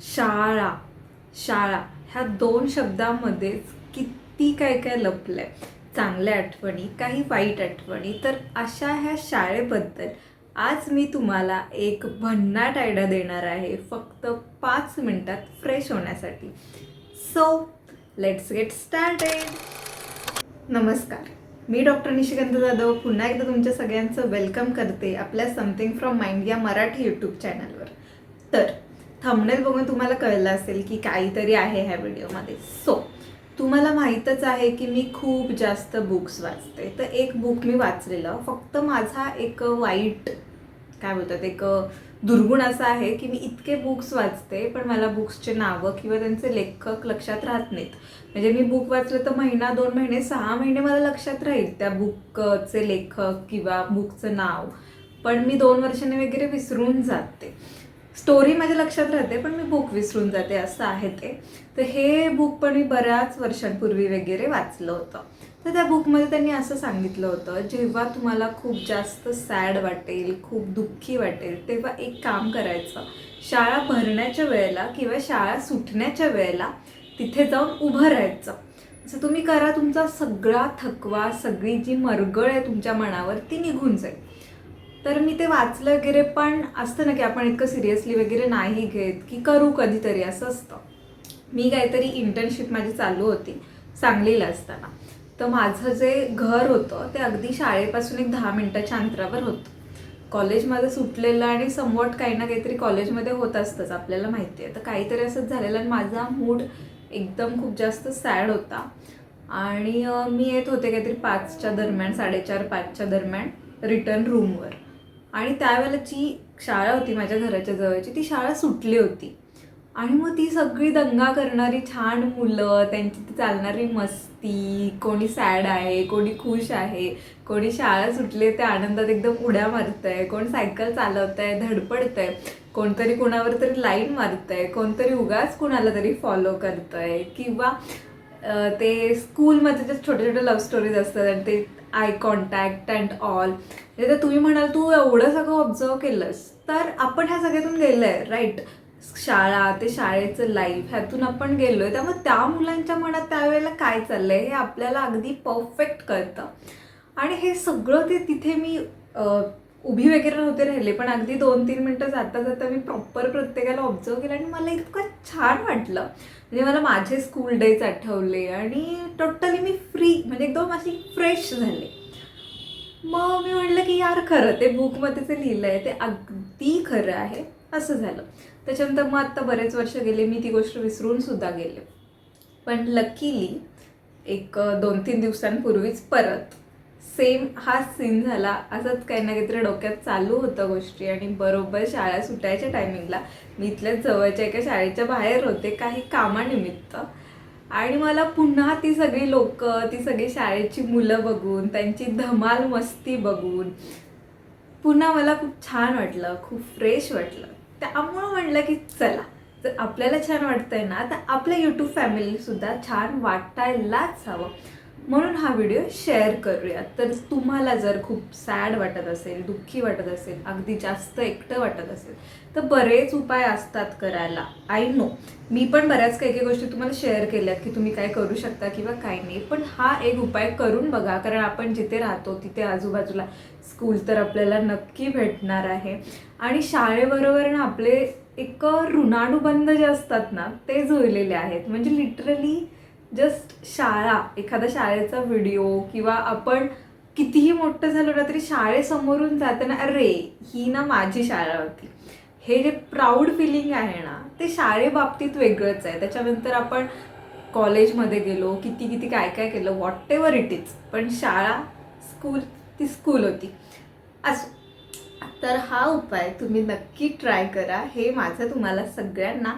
शाळा शाळा ह्या दोन शब्दामध्येच किती काय काय लपलं आहे चांगल्या आठवणी काही वाईट आठवणी. तर अशा ह्या शाळेबद्दल आज मी तुम्हाला एक भन्नाट आयडिया देणार आहे. फक्त पाच मिनटात फ्रेश होण्यासाठी. सो लेट्स गेट स्टार्टेड नमस्कार. मी डॉक्टर निशिकांत जाधव. पुन्हा एकदा तुमच्या सगळ्यांचं वेलकम करते आपल्या समथिंग फ्रॉम माइंड या मराठी यूट्यूब चॅनलवर तर थंबनेल बघून तुम्हाला कळलं असेल की काहीतरी आहे ह्या व्हिडिओमध्ये. सो तुम्हाला माहीतच आहे की मी खूप जास्त बुक्स वाचते. तर एक बुक मी वाचलेलं फक्त माझा एक वाईट काय बोलतात एक दुर्गुण असा आहे की मी इतके बुक्स वाचते पण मला बुक्सचे नावं किंवा त्यांचे लेखक लक्षात राहत नाहीत. म्हणजे मी बुक वाचलं तर महिना दोन महिने सहा महिने मला लक्षात राहील त्या बुकचे लेखक किंवा बुकचं नाव. पण मी दोन वर्षांनी वगैरे विसरून जाते. स्टोरी माझ्या लक्षात राहते पण मी बुक विसरून जाते असं आहे ते. तर हे बुक पण मी बऱ्याच वर्षांपूर्वी वगैरे वाचलं होतं. तर त्या बुकमध्ये त्यांनी असं सांगितलं होतं जेव्हा तुम्हाला खूप जास्त सॅड वाटेल खूप दुःखी वाटेल तेव्हा एक काम करायचं. शाळा भरण्याच्या वेळेला किंवा शाळा सुटण्याच्या वेळेला तिथे जाऊन उभं राहायचं. असं तुम्ही करा तुमचा सगळा थकवा सगळी जी मरगळ आहे तुमच्या मनावर ती निघून जाईल. तर मी ते वाचलं वगैरे पण असतं ना की आपण इतकं सिरियसली वगैरे नाही घेत की करू कधीतरी असं असतं. मी काहीतरी इंटर्नशिप माझी चालू होती सांगलीला असताना. तर माझं जे घर होतं ते अगदी शाळेपासून एक दहा मिनटाच्या अंतरावर होतं. कॉलेज माझं सुटलेलं आणि समवट काही ना काहीतरी कॉलेजमध्ये होत असतंच आपल्याला माहिती आहे. तर काहीतरी असंच झालेलं आणि माझा मूड एकदम खूप जास्त सॅड होता. आणि मी येत होते काहीतरी पाचच्या दरम्यान साडेचार पाचच्या दरम्यान रिटर्न रूमवर आणि त्यावेळेला जी शाळा होती माझ्या घराच्या जवळची ती शाळा सुटली होती. आणि मग ती सगळी दंगा करणारी छान मुलं त्यांची ती चालणारी मस्ती कोणी सॅड आहे कोणी खुश आहे कोणी शाळा सुटली ते आनंदात एकदम उड्या मारतंय कोण सायकल चालवतंय आहे कोणतरी कोणावर तरी लाईन मारत आहे कोणतरी उगाच कुणाला तरी फॉलो करतंय. किंवा ते स्कूलमध्ये जे छोटे छोटे लव्ह स्टोरीज असतात आणि ते आय कॉन्टॅक्ट अँड ऑल तर तुम्ही म्हणाल तू एवढं सगळं ऑब्झर्व केलंस. तर आपण ह्या सगळ्यातून गेलो आहे राईट शाळा ते शाळेचं लाईफ ह्यातून आपण गेलो आहे त्यामुळे त्या मुलांच्या मनात त्यावेळेला काय चाललंय हे आपल्याला अगदी परफेक्ट कळतं. आणि हे सगळं ते तिथे मी उभी वगैरे नव्हते राहिले पण अगदी दोन तीन मिनटं जाता जाता मी प्रॉपर प्रत्येकाला ऑब्झर्व केलं आणि मला इतकं छान वाटलं. म्हणजे मला माझे स्कूल डेज आठवले आणि टोटली मी फ्री म्हणजे एकदम अशी फ्रेश झाले. मग मी म्हटलं की यार खरं ते बुकमध्ये जे लिहिलं आहे ते अगदी खरं आहे असं झालं. त्याच्यानंतर मग आत्ता बरेच वर्ष गेले मी ती गोष्ट विसरून सुद्धा गेले. पण लकीली एक दोन तीन दिवसांपूर्वीच परत सेम हा सीन झाला. असंच काही ना काहीतरी डोक्यात चालू होतं गोष्टी आणि बरोबर शाळा सुटायच्या टायमिंगला मी इथल्याच जवळच्या एका शाळेच्या बाहेर होते काही कामानिमित्त. आणि मला पुन्हा ती सगळी लोक ती सगळी शाळेची मुलं बघून त्यांची धमाल मस्ती बघून पुन्हा मला खूप छान वाटलं खूप फ्रेश वाटलं. त्यामुळं म्हणलं की चला जर आपल्याला छान वाटतंय ना तर आपल्या यूट्यूब फॅमिलीसुद्धा छान वाटायलाच हवं. म्हणून हा व्हिडिओ शेअर करूया. तर तुम्हाला जर खूप सॅड वाटत असेल दुःखी वाटत असेल अगदी जास्त एकटं वाटत असेल तर बरेच उपाय असतात करायला. आय नो मी पण बऱ्याच काही काही गोष्टी तुम्हाला शेअर केल्यात की तुम्ही काय करू शकता किंवा काय नाही. पण हा एक उपाय करून बघा कारण आपण जिथे राहतो तिथे आजूबाजूला स्कूल तर आपल्याला नक्की भेटणार आहे. आणि शाळेबरोबर ना आपले एक ऋणानुबंध जे असतात ना ते जुळलेले आहेत. म्हणजे लिटरली जस्ट शाळा एखाद्या शाळेचा व्हिडिओ किंवा आपण कितीही मोठं झालो ना तरी शाळेसमोरून जाताना अरे ही ना माझी शाळा होती. हे जे प्राऊड फिलिंग आहे ना ते शाळेबाबतीत वेगळंच आहे. त्याच्यानंतर आपण कॉलेजमध्ये गेलो किती किती काय काय केलं व्हॉट एव्हर इट इज पण शाळा स्कूल ती स्कूल होती. असो तर हा उपाय तुम्ही नक्की ट्राय करा. हे माझं तुम्हाला सगळ्यांना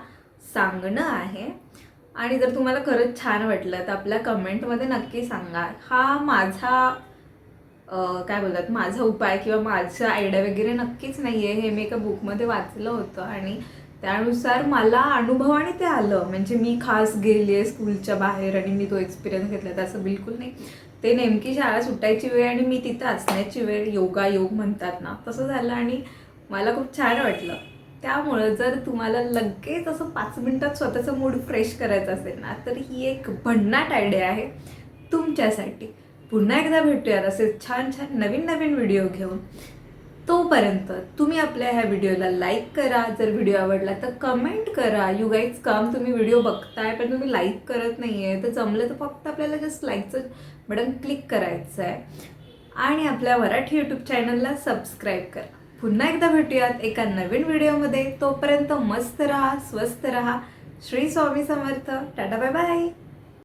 सांगणं आहे. आणि जर तुम्हाला खरंच छान वाटलं तर आपल्या कमेंटमध्ये नक्की सांगा. हा माझा काय बोलतात माझा उपाय किंवा माझं आयडिया वगैरे नक्कीच नाही आहे हे मी एका बुकमध्ये वाचलं होतं आणि त्यानुसार मला अनुभवाने ते आलं. म्हणजे मी खास गेली आहे स्कूलच्या बाहेर आणि मी तो एक्सपिरियन्स घेतला. तर असं बिलकुल नाही. ते नेमकी शाळा सुटायची वेळ आणि मी तिथं असण्याची वेळ योगा योग म्हणतात ना तसं झालं आणि मला खूप छान वाटलं. त्यामुळं जर तुम्हाला लगेच असं पाच मिनिटात स्वतःचा मूड फ्रेश करायचा असेल ना तर ही एक भन्नाट आयडिया आहे तुमच्यासाठी. पुन्हा एकदा भेटूयात असे छान छान नवीन नवीन व्हिडिओ घेऊन. तोपर्यंत तुम्ही आपल्या ह्या व्हिडिओला लाईक करा. जर व्हिडिओ आवडला तर कमेंट करा. यू गाईज काम तुम्ही व्हिडिओ बघताय पण तुम्ही लाईक करत नाही आहे तर जमलं तर फक्त आपल्याला जस्ट लाईकचं बटन क्लिक करायचं आहे आणि आपल्या मराठी यूट्यूब चॅनलला सबस्क्राईब करा. पुन्हा एकदा भेटूयात एका नवीन व्हिडिओमध्ये. तोपर्यंत मस्त रहा स्वस्त रहा. Shri Swami Samarth. Tata bye bye.